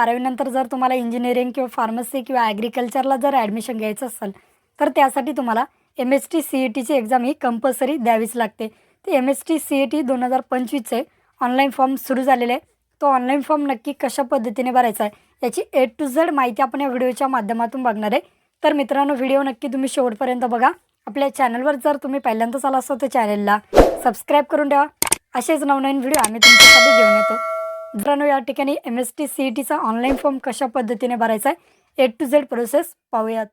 बारावीनंतर जर तुम्हाला इंजिनिअरिंग किंवा फार्मसी किंवा ॲग्रिकल्चरला जर ॲडमिशन घ्यायचं असेल तर त्यासाठी तुम्हाला M S T C E टीची एक्झाम ही कंपल्सरी द्यावीच लागते. ते M S T C E T दोन हजार पंचवीसचे ऑनलाईन फॉर्म सुरू झालेले आहे. तो ऑनलाईन फॉर्म नक्की कशा पद्धतीने भरायचा आहे याची ए टू झेड माहिती आपण या व्हिडिओच्या माध्यमातून बघणार आहे. तर मित्रांनो व्हिडिओ नक्की तुम्ही शेवटपर्यंत बघा. आपल्या चॅनलवर जर तुम्ही पहिल्यांदाच आला असतो तर चॅनलला सबस्क्राईब करून ठेवा. असेच नवनवीन व्हिडिओ आम्ही तुमच्यासाठी घेऊन येतो. मित्रांनो या ठिकाणी M S T C E टीचा ऑनलाईन फॉर्म कशा पद्धतीने भरायचा आहे ए टू झेड प्रोसेस पाहूयात.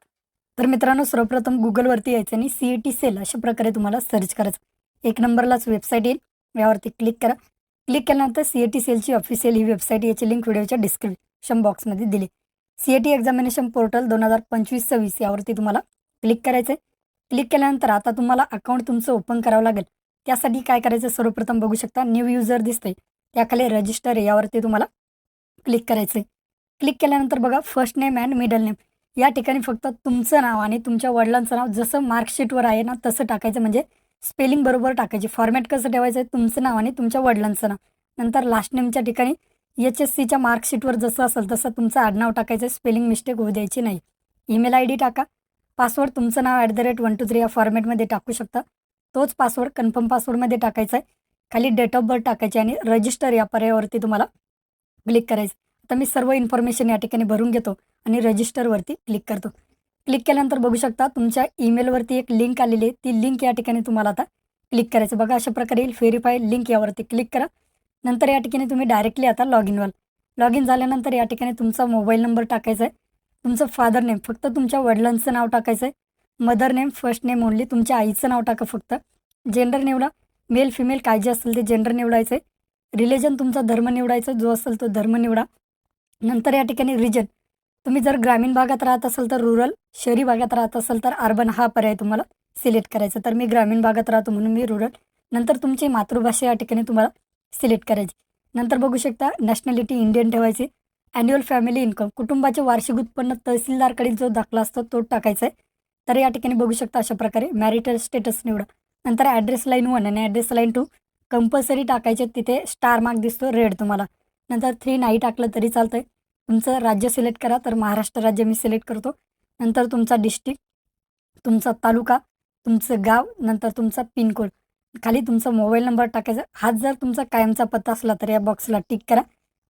तर मित्रांनो सर्वप्रथम गुगलवरती यायचं आणि सी ई टी सेल अशा प्रकारे तुम्हाला सर्च करायचं. एक नंबरलाच वेबसाईट येईल यावरती क्लिक करा. क्लिक केल्यानंतर सी ए टी सेलची ऑफिशियल ही वेबसाईट याची लिंक व्हिडिओच्या डिस्क्रिप्शन बॉक्समध्ये दिली. C A T examination portal दोन हजार पंचवीस सव्वीस यावरती तुम्हाला क्लिक करायचं आहे क्लिक केल्यानंतर आता तुम्हाला अकाउंट तुमचं ओपन करावं लागेल. त्यासाठी काय करायचं सर्वप्रथम बघू शकता न्यू युजर दिसतंय. त्याखाली रजिस्टर यावरती तुम्हाला क्लिक करायचं आहे क्लिक केल्यानंतर बघा first name and middle name या ठिकाणी फक्त तुमचं नाव आणि तुमच्या वडिलांचं नाव जसं मार्कशीटवर आहे ना तसं टाकायचं. म्हणजे स्पेलिंग बरोबर टाकायची. फॉर्मॅट कसं ठेवायचं आहे? तुमचं नाव आणि तुमच्या वडिलांचं नाव. नंतर लास्ट नेमच्या ठिकाणी एच एस सीच्या मार्कशीटवर जसं असेल तसं तुमचं आडनाव टाकायचं. स्पेलिंग मिस्टेक होऊ द्यायची नाही. ईमेल आय डी टाका. पासवर्ड तुमचं नाव at the rate one two three या फॉर्मॅटमध्ये टाकू शकता. तोच पासवर्ड कन्फर्म पासवर्डमध्ये टाकायचा आहे. खाली डेट ऑफ बर्थ टाकायची आणि रजिस्टर या पर्यायावरती तुम्हाला क्लिक करायचं. आता मी सर्व इन्फॉर्मेशन या ठिकाणी भरून घेतो आणि रजिस्टरवरती क्लिक करतो. क्लिक केल्यानंतर बघू शकता तुमच्या ईमेलवरती एक लिंक आलेली आहे. ती लिंक या ठिकाणी तुम्हाला आता क्लिक करायचं. बघा अशा प्रकारे येईल. व्हेरीफाय लिंक यावरती क्लिक करा. नंतर या ठिकाणी तुम्ही डायरेक्टली आता लॉग इन व्हाल. लॉग इन झाल्यानंतर या ठिकाणी तुमचा मोबाईल नंबर टाकायचा आहे. तुमचं फादर नेम फक्त तुमच्या वडिलांचं नाव टाकायचं आहे. Mother name first name only तुमच्या आईचं नाव टाका फक्त. जेंडर निवडा मेल फिमेल काय जे असेल ते जेंडर निवडायचं. आहे रिलिजन तुमचा धर्म निवडायचा जो असेल तो धर्म निवडा. नंतर या ठिकाणी रिजन तुम्ही जर ग्रामीण भागात राहत असाल तर रुरल शहरी भागात राहत असाल तर अर्बन हा पर्याय तुम्हाला सिलेक्ट करायचा. तर मी ग्रामीण भागात राहतो म्हणून मी रुरल नंतर तुमची मातृभाषा या ठिकाणी तुम्हाला सिलेक्ट करायची. नंतर बघू शकता नॅशनॅलिटी इंडियन ठेवायची. ॲन्युअल फॅमिली इन्कम कुटुंबाचे वार्षिक उत्पन्न तहसीलदारकडील जो दाखला असतो तो टाकायचा आहे. तर या ठिकाणी बघू शकता अशा प्रकारे मॅरिटल स्टेटस निवडा. नंतर ॲड्रेस लाईन वन आणि ॲड्रेस लाईन टू कंपल्सरी टाकायचे तिथे स्टार मार्क दिसतो रेड तुम्हाला. नंतर थ्री नाही टाकलं तरी चालतं आहे तुमचं राज्य सिलेक्ट करा. तर महाराष्ट्र राज्य मी सिलेक्ट करतो. नंतर तुमचा डिस्ट्रिक्ट तुमचा तालुका तुमचं गाव नंतर तुमचा पिनकोड खाली तुमचा मोबाईल नंबर टाकायचा. हाच जर तुमचा कायमचा पत्ता असला तर या बॉक्सला टिक करा.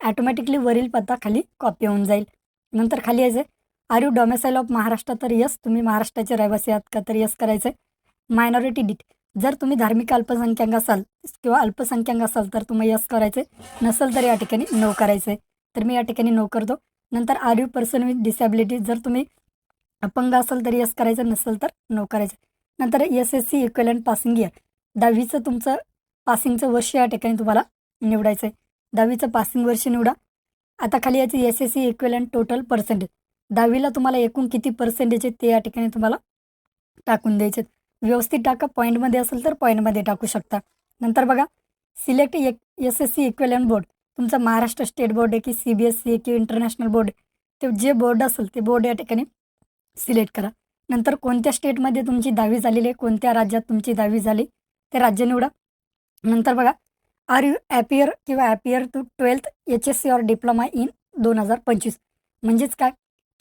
ॲटोमॅटिकली वरील पत्ता खाली कॉपी होऊन जाईल. नंतर खाली यायचं are you domicile of Maharashtra तर यस तुम्ही महाराष्ट्राचे रहिवासी आहात का? तर यस करायचं आहे मायनॉरिटी डिट जर तुम्ही धार्मिक अल्पसंख्याक असाल किंवा अल्पसंख्याक असाल तर तुम्ही यस करायचं. आहे नसेल तर या ठिकाणी नो करायचं. आहे तर मी या ठिकाणी नो करतो. नंतर are you person with disability जर तुम्ही अपंग असाल तर यस करायचं. नसेल तर नो करायचं. नंतर S S C equivalent passing year दहावीचं तुमचं पासिंगचं वर्ष या ठिकाणी तुम्हाला निवडायचं आहे दहावीचं पासिंग वर्ष निवडा. आता खाली याची S S C equivalent total percentage दहावीला तुम्हाला एकूण किती पर्सेंटेज आहे ते या ठिकाणी तुम्हाला टाकून द्यायचे व्यवस्थित टाका. पॉईंटमध्ये असेल तर पॉईंटमध्ये टाकू शकता. नंतर बघा सिलेक्ट एक S S C equivalent board तुमचं महाराष्ट्र स्टेट बोर्ड आहे की सी बी एस सी आहे किंवा इंटरनॅशनल बोर्ड आहे. ते जे बोर्ड असेल ते बोर्ड या ठिकाणी सिलेक्ट करा. नंतर कोणत्या स्टेटमध्ये तुमची दहावी झालेली आहे कोणत्या राज्यात तुमची दहावी झाली ते राज्य निवडा. नंतर बघा आर यू ॲपियर किंवा appear to twelfth H S C or diploma in दोन हजार पंचवीस? म्हणजेच काय?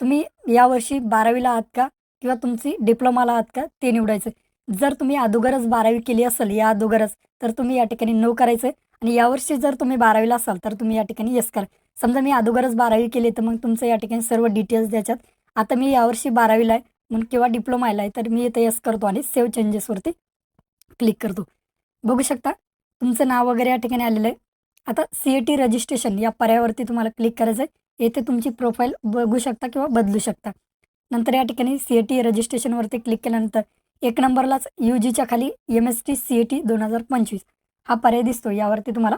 तुम्ही यावर्षी बारावीला आहात का? किंवा तुमची डिप्लोमाला आहात का? ते निवडायचं. जर तुम्ही अगोदरच बारावी केली असेल या अगोदरच तर तुम्ही या ठिकाणी नो करायचं. आणि यावर्षी जर तुम्ही बारावीला असाल तर तुम्ही या ठिकाणी यस करा. समजा मी अगोदरच बारावी केली तर मग तुमचं या ठिकाणी सर्व डिटेल्स द्यायच्यात. आता मी यावर्षी बारावीला आहे म्हणून किंवा डिप्लोमाला आहे तर मी इथं येस करतो आणि सेव्ह चेंजेसवरती क्लिक करतो. बघू शकता तुमचं नाव वगैरे या ठिकाणी आलेलं आहे. आता सी ए टी रजिस्ट्रेशन या पर्यायावरती तुम्हाला क्लिक करायचं आहे. येथे तुमची प्रोफाईल बघू शकता किंवा बदलू शकता. नंतर या ठिकाणी सी ए टी रजिस्ट्रेशनवरती क्लिक केल्यानंतर एक नंबरलाच यू जीच्या खाली M S T C A T दोन हजार पंचवीस. हा पर्याय दिसतो यावरती तुम्हाला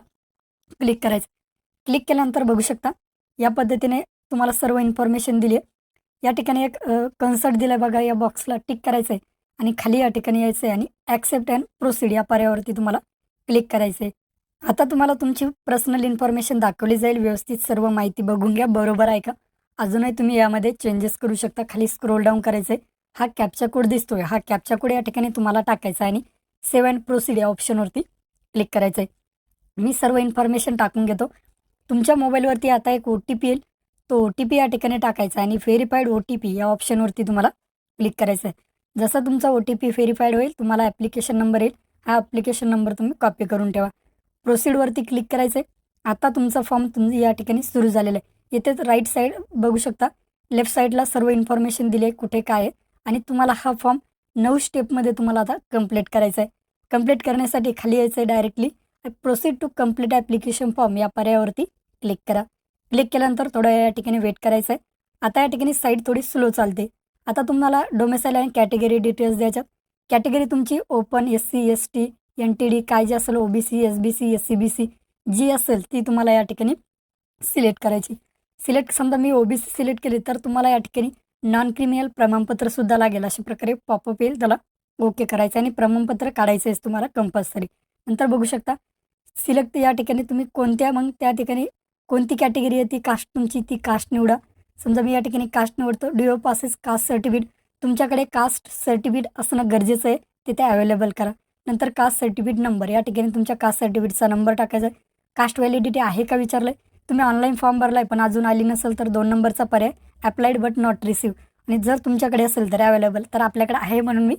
क्लिक करायचं. क्लिक केल्यानंतर बघू शकता या पद्धतीने तुम्हाला सर्व इन्फॉर्मेशन दिली आहे या ठिकाणी एक कन्सर्ट दिलं बघा या बॉक्सला टिक करायचं आहे आणि खाली या ठिकाणी यायचं आहे आणि ॲक्सेप्ट अँड प्रोसीड या पर्यायावरती तुम्हाला क्लिक करायचं आहे आता तुम्हाला तुमची पर्सनल इन्फॉर्मेशन दाखवली जाईल व्यवस्थित सर्व माहिती बघून घ्या बरोबर आहे का? अजूनही तुम्ही यामध्ये चेंजेस करू शकता खाली स्क्रोल डाऊन करायचं आहे हा कॅपचा कोड दिसतोय. हा कॅपचा कोड या ठिकाणी तुम्हाला टाकायचा आहे आणि सेव्ह अँड प्रोसीड या ऑप्शनवरती क्लिक करायचं आहे. मी सर्व इन्फॉर्मेशन टाकून घेतो. तुमच्या मोबाईलवरती आता एक ओ टी पी येईल. तो ओ टी पी या ठिकाणी टाकायचा आहे आणि व्हेरीफाईड ओ टी पी या ऑप्शनवरती तुम्हाला क्लिक करायचं आहे. जसा तुमचा ओ टी पी व्हेरीफाईड होईल तुम्हाला ॲप्लिकेशन नंबर येईल. हा ॲप्लिकेशन नंबर तुम्ही कॉपी करून ठेवा. प्रोसीडवरती क्लिक करायचं आहे. आता तुमचा फॉर्म तुम या ठिकाणी सुरू झालेला आहे. येथेच राईट साईड बघू शकता. लेफ्ट साईडला सर्व इन्फॉर्मेशन दिली आहे कुठे काय आहे. आणि तुम्हाला हा फॉर्म नऊ स्टेपमध्ये तुम्हाला आता कंप्लीट करायचा आहे. कंप्लीट करण्यासाठी खाली यायचं आहे directly proceed to complete application form या पर्यायावरती क्लिक करा. क्लिक केल्यानंतर थोडं या ठिकाणी वेट करायचं आहे. आता या ठिकाणी साईट थोडी स्लो चालते. आता तुम्हाला डोमेसाईल आणि कॅटेगरी डिटेल्स द्यायच्यात कॅटेगरी तुमची open S C S T N T D काय जे असेल O B C S B C S C B C जी असेल ती तुम्हाला या ठिकाणी सिलेक्ट करायची. सिलेक्ट समजा मी ओ बी सी सिलेक्ट केली तर तुम्हाला या ठिकाणी नॉन क्रिमिनल प्रमाणपत्रसुद्धा लागेल अशा प्रकारे पॉपअप येईल. त्याला ओके करायचं आणि प्रमाणपत्र काढायचं आहे तुम्हाला कंपल्सरी नंतर बघू शकता सिलेक्ट या ठिकाणी तुम्ही कोणत्या मग त्या ठिकाणी कोणती कॅटेगरी आहे ती कास्ट तुमची ती कास्ट निवडा. समजा मी या ठिकाणी कास्ट निवडतो do you possess caste certificate तुमच्याकडे कास्ट सर्टिफिकेट असणं गरजेचं आहे तिथे अवेलेबल करा. नंतर कास्ट सर्टिफिकेट नंबर या ठिकाणी तुमच्या कास्ट सर्टिफिकेटचा नंबर टाकायचा आहे. कास्ट व्हॅलिडिटी आहे का विचारलं आहे तुम्ही ऑनलाईन फॉर्म भरला आहे पण अजून आली नसेल तर दोन नंबरचा पर्याय. अप्लाइड बट नॉट रिसीव आणि जर तुमच्याकडे असेल तर अवेलेबल तर आपल्याकडे आहे म्हणून मी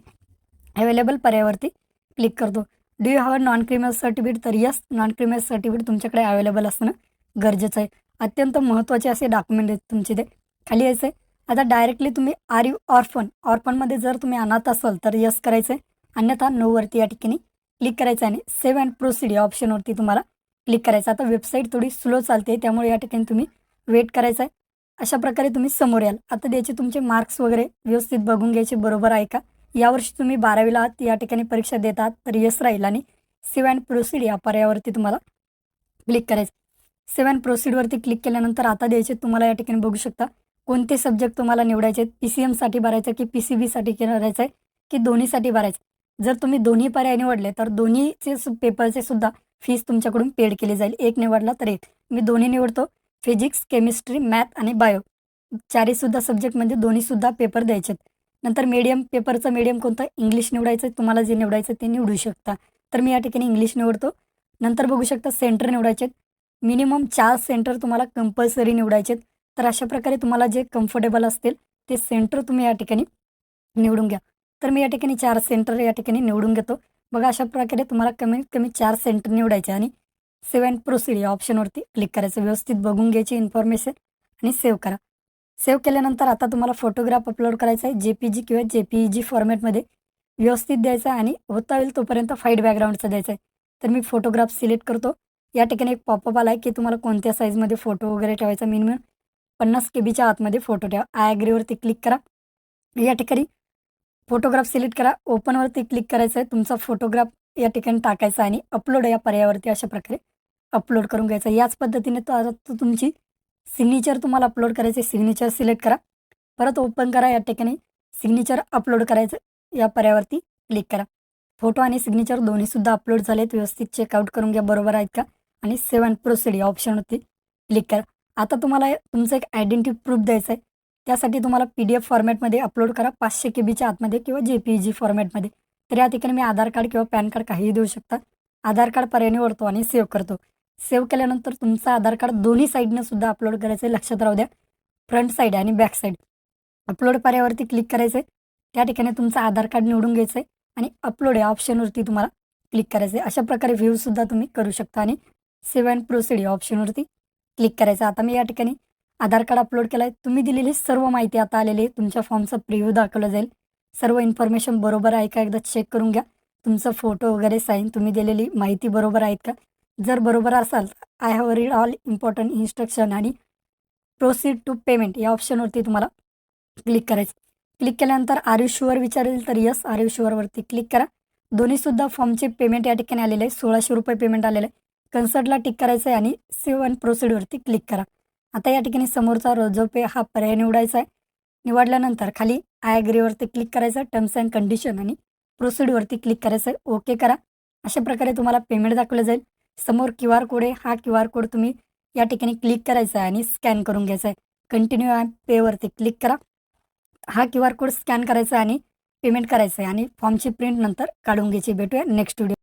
अवेलेबल पर्यायावरती क्लिक करतो. Do you have a non criminal certificate तर यस नॉन क्रिमिनल सर्टिफिकेट तुमच्याकडे अवेलेबल असणं गरजेचं आहे. अत्यंत महत्त्वाचे असे डॉक्युमेंट आहेत तुमचे ते. खाली यायचं आहे आता डायरेक्टली तुम्ही आर यू ऑर्फन ऑर्फनमध्ये जर तुम्ही अनाथ असाल तर यस करायचं आहे अन्यथा नोवरती या ठिकाणी क्लिक करायचं आहे. आणि सेव्ह अँड प्रोसिड या ऑप्शनवरती तुम्हाला क्लिक करायचं आता वेबसाईट थोडी स्लो चालते त्यामुळे या ठिकाणी तुम्ही वेट करायचं आहे अशा प्रकारे तुम्ही समोर याल. आता द्यायचे तुमचे मार्क्स वगैरे व्यवस्थित बघून घ्यायचे बरोबर आहे का? यावर्षी तुम्ही बारावीला आहात या ठिकाणी परीक्षा देतात तर यस राहील आणि सेव्ह अँड प्रोसीड या पर्यायावरती तुम्हाला क्लिक करायचं. सेव्ह अँड प्रोसीडवरती क्लिक केल्यानंतर आता द्यायचे तुम्हाला या ठिकाणी बघू शकता. कोणते सब्जेक्ट तुम्हाला निवडायचे? आहेत पी सी एमसाठी भरायचं की पी सी बीसाठी भरायचं आहे की दोन्हीसाठी भरायचं? जर तुम्ही दोन्ही पर्याय निवडले तर दोन्हीचे सु पेपरचे सुद्धा फीस तुमच्याकडून पेड केली जाईल. एक निवडला तर एक. मी दोन्ही निवडतो. फिजिक्स केमिस्ट्री मॅथ आणि बायो. चारहीसुद्धा सब्जेक्ट म्हणजे दोन्हीसुद्धा पेपर द्यायचे आहेत नंतर मीडियम पेपरचं मीडियम कोणतं? इंग्लिश निवडायचं आहे तुम्हाला जे निवडायचं ते निवडू शकता. तर मी या ठिकाणी इंग्लिश निवडतो. नंतर बघू शकता सेंटर निवडायचे आहेत मिनिमम चार सेंटर तुम्हाला कंपल्सरी निवडायचे आहेत तर अशा प्रकारे तुम्हाला जे कम्फर्टेबल असतील ते सेंटर तुम्ही या ठिकाणी निवडून घ्या. तर मी या ठिकाणी चार सेंटर या ठिकाणी निवडून घेतो. बघा अशा प्रकारे तुम्हाला कमीत कमी चार सेंटर निवडायचे आणि सेव्ह अँड प्रोसीड या ऑप्शनवरती क्लिक करायचं. व्यवस्थित बघून घ्यायची इन्फॉर्मेशन आणि सेव्ह करा. सेव्ह केल्यानंतर आता तुम्हाला फोटोग्राफ अपलोड करायचा आहे. जे पी जी किंवा जे पी ई जी फॉर्मॅटमध्ये व्यवस्थित द्यायचा आहे आणि होता होईल तोपर्यंत फाईट बॅकग्राऊंडचा द्यायचा आहे. तर मी फोटोग्राफ सिलेक्ट करतो. या ठिकाणी एक पॉपअप आला आहे की तुम्हाला कोणत्या साईजमध्ये फोटो वगैरे ठेवायचा मिनिमम पन्नास के बीच्या आतमध्ये फोटो ठेवा. आय ॲग्रीवरती क्लिक करा. या ठिकाणी फोटोग्राफ सिलेक्ट करा. ओपनवरती क्लिक करायचं आहे. तुमचा फोटोग्राफ या ठिकाणी टाकायचा आणि अपलोड या पर्यायावरती अशा प्रकारे अपलोड करून घ्यायचा. याच पद्धतीने तो आता तो तुमची सिग्नेचर तुम्हाला अपलोड करायचे सिग्नेचर सिलेक्ट करा. परत ओपन करा या ठिकाणी. सिग्नेचर अपलोड करायचं या पर्यायावरती क्लिक करा. फोटो आणि सिग्नेचर दोन्हीसुद्धा अपलोड झालेत. व्यवस्थित चेकआउट करून घ्या. बरोबर आहेत का? आणि सेव्ह अँड प्रोसिड या ऑप्शनवरती क्लिक करा. आता तुम्हाला तुमचं एक आयडेंटिटी प्रूफ द्यायचं आहे. त्यासाठी तुम्हाला पी डी एफ फॉर्मॅटमध्ये अपलोड करा. पाचशे के बीच्या आतमध्ये किंवा जे पी जी फॉर्मॅटमध्ये तर या ठिकाणी मी आधार कार्ड किंवा पॅन कार्ड काहीही देऊ शकता. आधार कार्ड पर्याय निवडतो आणि सेव्ह करतो. सेव्ह केल्यानंतर तुमचं आधार कार्ड दोन्ही साईडनं सुद्धा अपलोड करायचं आहे लक्षात राहू द्या. फ्रंट साईड आणि बॅक साईड. अपलोड पर्यायावरती क्लिक करायचं आहे त्या ठिकाणी तुमचं आधार कार्ड निवडून घ्यायचं आहे आणि अपलोड या ऑप्शनवरती तुम्हाला क्लिक करायचं आहे अशा प्रकारे व्ह्यूसुद्धा तुम्ही करू शकता आणि सेव्ह अँड प्रोसिड या ऑप्शनवरती क्लिक करायचं. आता मी या ठिकाणी आधार कार्ड अपलोड केलं आहे तुम्ही दिलेली सर्व माहिती आता आलेली आहे. तुमच्या फॉर्मचा प्रिव्ह्यू दाखवलं जाईल. सर्व इन्फॉर्मेशन बरोबर आहे का एकदा चेक करून घ्या. तुमचा फोटो वगैरे साईन तुम्ही दिलेली माहिती बरोबर आहेत का? जर बरोबर असाल I have read all important instruction आणि प्रोसीड टू पेमेंट या ऑप्शनवरती तुम्हाला क्लिक करायचं. क्लिक केल्यानंतर आर यू शुअर विचारेल तर यस आर यू शुअरवरती क्लिक करा. दोन्हीसुद्धा फॉर्मचे पेमेंट या ठिकाणी आलेले आहे. सोळाशे रुपये पेमेंट आलेलं आहे. कन्सर्टला टिक करायचं आहे आणि सेव्ह अँड प्रोसीडवरती क्लिक करा. आता या ठिकाणी समोरचा रोजो पे हा पर्याय निवडायचा आहे. निवडल्यानंतर खाली आय अग्रीवरती क्लिक करायचं टर्म्स अँड कंडिशन आणि प्रोसिडवरती क्लिक करायचं ओके करा. अशा प्रकारे तुम्हाला पेमेंट दाखवलं जाईल. समोर क्यू आर कोड आहे. हा क्यू आर कोड तुम्ही या ठिकाणी क्लिक करायचा आहे आणि स्कॅन करून घ्यायचा आहे. कंटिन्यू अँड पेवरती क्लिक करा. हा क्यू आर कोड स्कॅन करायचा आहे आणि पेमेंट करायचं आहे आणि फॉर्मची प्रिंट नंतर काढून घ्यायची. भेटूया नेक्स्ट व्हिडिओ